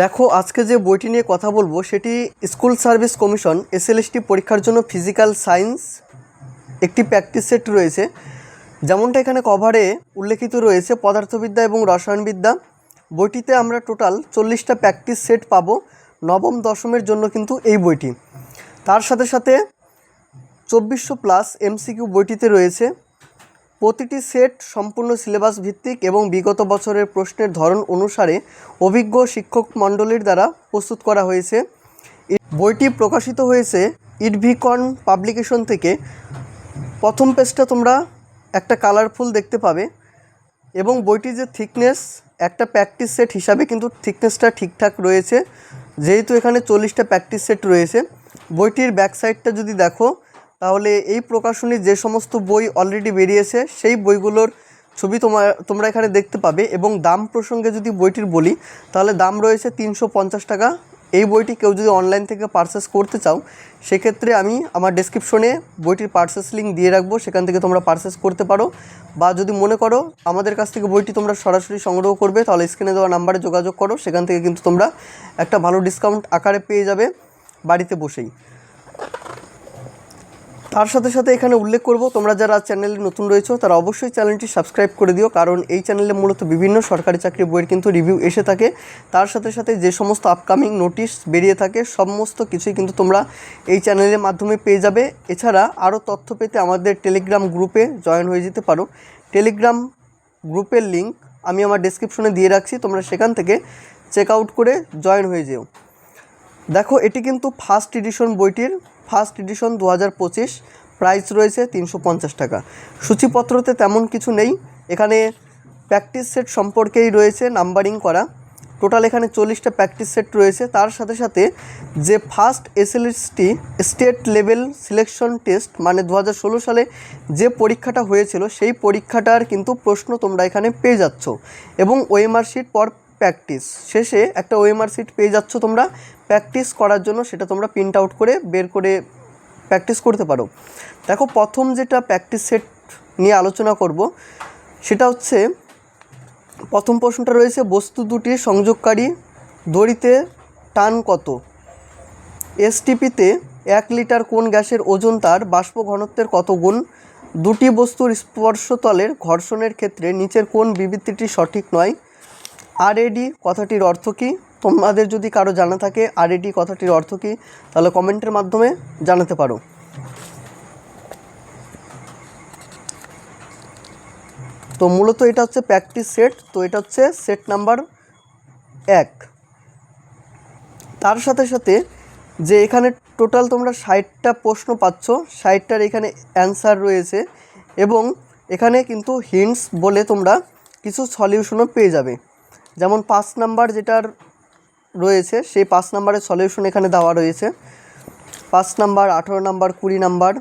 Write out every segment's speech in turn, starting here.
দেখো, আজকে যে বইটি নিয়ে কথা বলব, সেটি স্কুল সার্ভিস কমিশন এসএলএসটি পরীক্ষার জন্য ফিজিক্যাল সায়েন্স একটি প্র্যাকটিস সেট রয়েছে। যেমনটা এখানে কভারে উল্লেখিত রয়েছে, পদার্থবিদ্যা এবং রসায়নবিদ্যা। বইটিতে আমরা টোটাল চল্লিশটা প্র্যাকটিস সেট পাবো, নবম, দশমের জন্য কিন্তু এই বইটি। তার সাথে সাথে চব্বিশশো প্লাস এমসিকিউ বইটিতে রয়েছে। প্রতিটি সেট সম্পূর্ণ সিলেবাস ভিত্তিক এবং বিগত বছরের প্রশ্নের ধরন অনুসারে অভিজ্ঞ শিক্ষক মণ্ডলীর দ্বারা প্রস্তুত করা হয়েছে। বইটি প্রকাশিত হয়েছে ইডভিকন পাবলিকেশন থেকে। প্রথম পেজটা তোমরা একটা কালারফুল দেখতে পাবে এবং বইটির যে থিকনেস, একটা প্র্যাকটিস সেট হিসাবে কিন্তু থিকনেসটা ঠিকঠাক রয়েছে। যেহেতু এখানে চল্লিশটা প্র্যাকটিস সেট রয়েছে, বইটির ব্যাক সাইডটা যদি দেখো তাহলে এই প্রকাশনীর যে সমস্ত বই অলরেডি বেরিয়েছে, সেই বইগুলোর ছবি তোমার তোমরা এখানে দেখতে পাবে এবং দাম প্রসঙ্গে যদি বইটির বলি, তাহলে দাম রয়েছে তিনশো পঞ্চাশ টাকা। এই বইটি কেউ যদি অনলাইন থেকে পারচেস করতে চাও, সেক্ষেত্রে আমি আমার ডেসক্রিপশনে বইটির পারচেস লিঙ্ক দিয়ে রাখব, সেখান থেকে তোমরা পারচেস করতে পারো। বা যদি মনে করো আমাদের কাছ থেকে বইটি তোমরা সরাসরি সংগ্রহ করবে, তাহলে স্ক্রিনে দেওয়া নাম্বারে যোগাযোগ করো, সেখান থেকে কিন্তু তোমরা একটা ভালো ডিসকাউন্ট আকারে পেয়ে যাবে বাড়িতে বসেই। তার সাথে সাথে এখানে উল্লেখ করব, তোমরা যারা চ্যানেলে নতুন রয়েছো, তারা অবশ্যই চ্যানেলটি সাবস্ক্রাইব করে দিও, কারণ এই চ্যানেলে মূলত বিভিন্ন সরকারি চাকরি বইয়ের কিন্তু রিভিউ এসে থাকে। তার সাথে সাথে যে সমস্ত আপকামিং নোটিশ বেরিয়ে থাকে, সমস্ত কিছুই কিন্তু তোমরা এই চ্যানেলের মাধ্যমে পেয়ে যাবে। এছাড়া আরও তথ্য পেতে আমাদের টেলিগ্রাম গ্রুপে জয়েন হয়ে যেতে পারো। টেলিগ্রাম গ্রুপের লিঙ্ক আমি আমার ডেসক্রিপশনে দিয়ে রাখছি, তোমরা সেখান থেকে চেক আউট করে জয়েন হয়ে যেও। দেখো, এটি কিন্তু ফার্স্ট এডিশন বইটির ফার্স্ট এডিশন দু হাজার পঁচিশ, প্রাইস রয়েছে তিনশো পঞ্চাশ টাকা। সূচিপত্রতে তেমন কিছু নেই। এখানে প্র্যাকটিস সেট সম্পর্কেই রয়েছে নাম্বারিং করা। টোটাল এখানে চল্লিশটা প্র্যাকটিস সেট রয়েছে। তার সাথে সাথে যে first SLST state level selection test মানে দু হাজার ষোলো সালে যে পরীক্ষাটা হয়েছিল, সেই পরীক্ষাটার কিন্তু প্রশ্ন তোমরা এখানে পেয়ে যাচ্ছ। এবং ওএমআর শিট পর প্র্যাকটিস শেষে একটা ওএমআর সিট পেয়ে যাচ্ছ তোমরা। প্র্যাকটিস করার জন্য সেটা তোমরা প্রিন্ট আউট করে বের করে প্র্যাকটিস করতে পারো। দেখো, প্রথম যেটা প্র্যাকটিস সেট নিয়ে আলোচনা করব, সেটা হচ্ছে প্রথম প্রশ্নটা রয়েছে, বস্তু দুটির সংযোগকারী দড়িতে টান কত? এসটিপিতে এক লিটার কোন গ্যাসের ওজন তার বাষ্প ঘনত্বের কত গুণ? দুটি বস্তুর স্পর্শতলের ঘর্ষণের ক্ষেত্রে নিচের কোন বিবৃতিটি সঠিক নয়? আরএডি কথাটির অর্থ কী? তোমাদের যদি কারও জানা থাকে আরএডি কথাটির অর্থ কী, তাহলে কমেন্টের মাধ্যমে জানাতে পারো। তো মূলত এটা হচ্ছে প্র্যাকটিস সেট তো এটা হচ্ছে সেট নাম্বার এক। তার সাথে সাথে যে এখানে টোটাল তোমরা ষাটটা প্রশ্ন পাচ্ছ, ষাটটার এখানে অ্যান্সার রয়েছে এবং এখানে কিন্তু হিন্টস বলে তোমরা কিছু সলিউশনও পেয়ে যাবে। যেমন পাঁচ নাম্বার যেটার রয়েছে, সেই পাঁচ নাম্বারের সলিউশন এখানে দেওয়া রয়েছে। পাঁচ নাম্বার, আঠেরো নাম্বার, কুড়ি নাম্বার,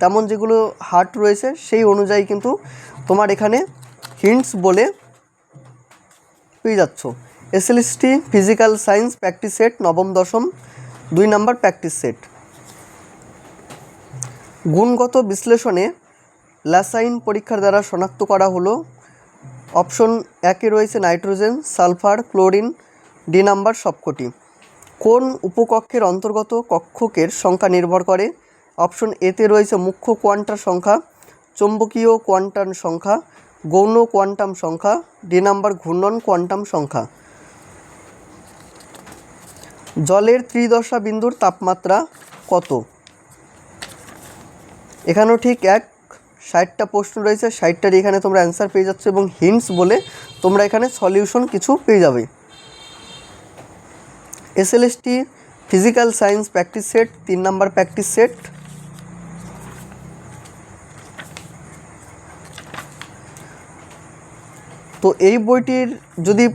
তেমন যেগুলো হার্ট রয়েছে, সেই অনুযায়ী কিন্তু তোমার এখানে হিন্টস বলে পেয়ে যাচ্ছ। SLST physical science practice set নবম, দশম, দুই নাম্বার প্র্যাকটিস সেট গুণগত বিশ্লেষণে ল্যাসাইন পরীক্ষার দ্বারা শনাক্ত করা হলো অপশন একে রয়েছে nitrogen, sulphur, chlorine, D number সবকটি। কোন উপকক্ষের অন্তর্গত কক্ষকের সংখ্যা নির্ভর করে? অপশন এতে রয়েছে মুখ্য কোয়ান্টার সংখ্যা, চৌম্বকীয় কোয়ান্টাম সংখ্যা, গৌণ কোয়ান্টাম সংখ্যা, ডি নাম্বার ঘূর্ণন কোয়ান্টাম সংখ্যা। জলের ত্রিদশা বিন্দুর তাপমাত্রা কত? এখানেও ঠিক এক ষাটটা প্রশ্ন রয়েছে ষাটটার এখানে তোমরা অ্যান্সার পেয়ে যাচ্ছ এবং হিন্টস বলে তোমরা এখানে সলিউশন কিছু পেয়ে যাবে। SLST physical science practice set তিন নাম্বার প্র্যাকটিস সেট তো এই বইটির যদি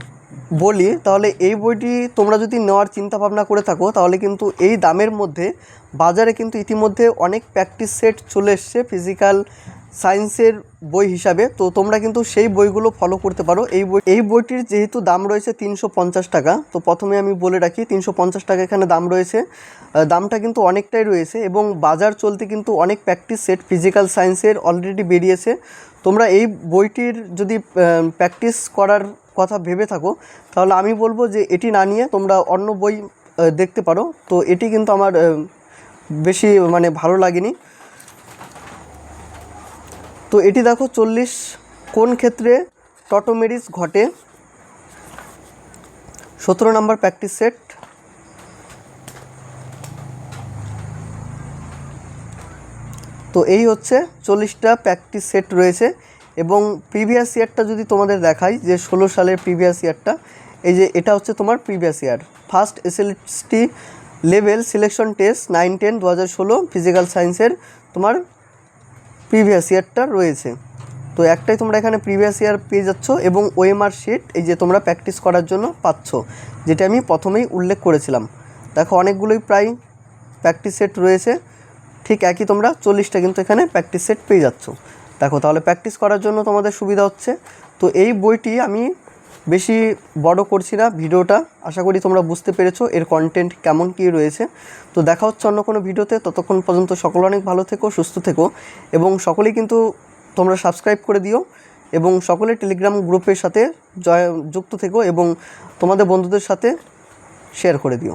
বলি, তাহলে এই বইটি তোমরা যদি নেওয়ার চিন্তা ভাবনা করে থাকো, তাহলে কিন্তু এই দামের মধ্যে বাজারে কিন্তু ইতিমধ্যে অনেক প্র্যাকটিস সেট চলে এসছে ফিজিক্যাল সায়েন্সের বই হিসাবে, তো তোমরা কিন্তু সেই বইগুলো ফলো করতে পারো। এই বই, এই বইটির যেহেতু দাম রয়েছে তিনশো পঞ্চাশ টাকা, তো প্রথমে আমি বলে রাখি, তিনশো পঞ্চাশ টাকা এখানে দাম রয়েছে। দামটা কিন্তু অনেকটাই রয়েছে এবং বাজার চলতে কিন্তু অনেক প্র্যাকটিস সেট ফিজিক্যাল সায়েন্সের অলরেডি বেরিয়েছে। তোমরা এই বইটির যদি প্র্যাকটিস করার কথা ভেবে থাকো, তাহলে আমি বলব যে এটি না নিয়ে তোমরা অন্য বই দেখতে পারো। তো এটি কিন্তু আমার বেশি মানে ভালো লাগেনি। তো এটি দেখো চল্লিশ কোন ক্ষেত্রে টটোমেরিস ঘটে? সতেরো নম্বর প্র্যাকটিস সেট তো এই হচ্ছে চল্লিশটা প্র্যাকটিস সেট রয়েছে এবং প্রিভিয়াস ইয়ারটা যদি তোমাদের দেখাই যে ষোলো সালের প্রিভিয়াস ইয়ারটা এই যে এটা হচ্ছে তোমার previous year first SLST level selection test nine ten দু হাজার ষোলো ফিজিক্যাল সায়েন্সের তোমার প্রিভিয়াস ইয়ারটা রয়েছে। তো একটাই তোমরা এখানে প্রিভিয়াস ইয়ার পেয়ে যাচ্ছ এবং ওএমআর শিট এই যে তোমরা প্র্যাকটিস করার জন্য পাচ্ছ, যেটা আমি প্রথমেই উল্লেখ করেছিলাম। দেখো, অনেকগুলোই প্রায় প্র্যাকটিস সেট রয়েছে। ঠিক একই তোমরা চল্লিশটা কিন্তু এখানে প্র্যাকটিস সেট পেয়ে যাচ্ছ। দেখো, তাহলে প্র্যাকটিস করার জন্য তোমাদের সুবিধা হচ্ছে। তো এই বইটি আমি বেশি বড় করছি না ভিডিওটা। আশা করি তোমরা বুঝতে পেরেছ এর কন্টেন্ট কেমন কী রয়েছে। তো দেখা হচ্ছে অন্য কোনো ভিডিওতে। ততক্ষণ পর্যন্ত সকল অনেক ভালো থেকো, সুস্থ থেকো এবং সকলেই কিন্তু তোমরা সাবস্ক্রাইব করে দিও এবং সকলে টেলিগ্রাম গ্রুপের সাথে জয় যুক্ত থেকো এবং তোমাদের বন্ধুদের সাথে শেয়ার করে দিও।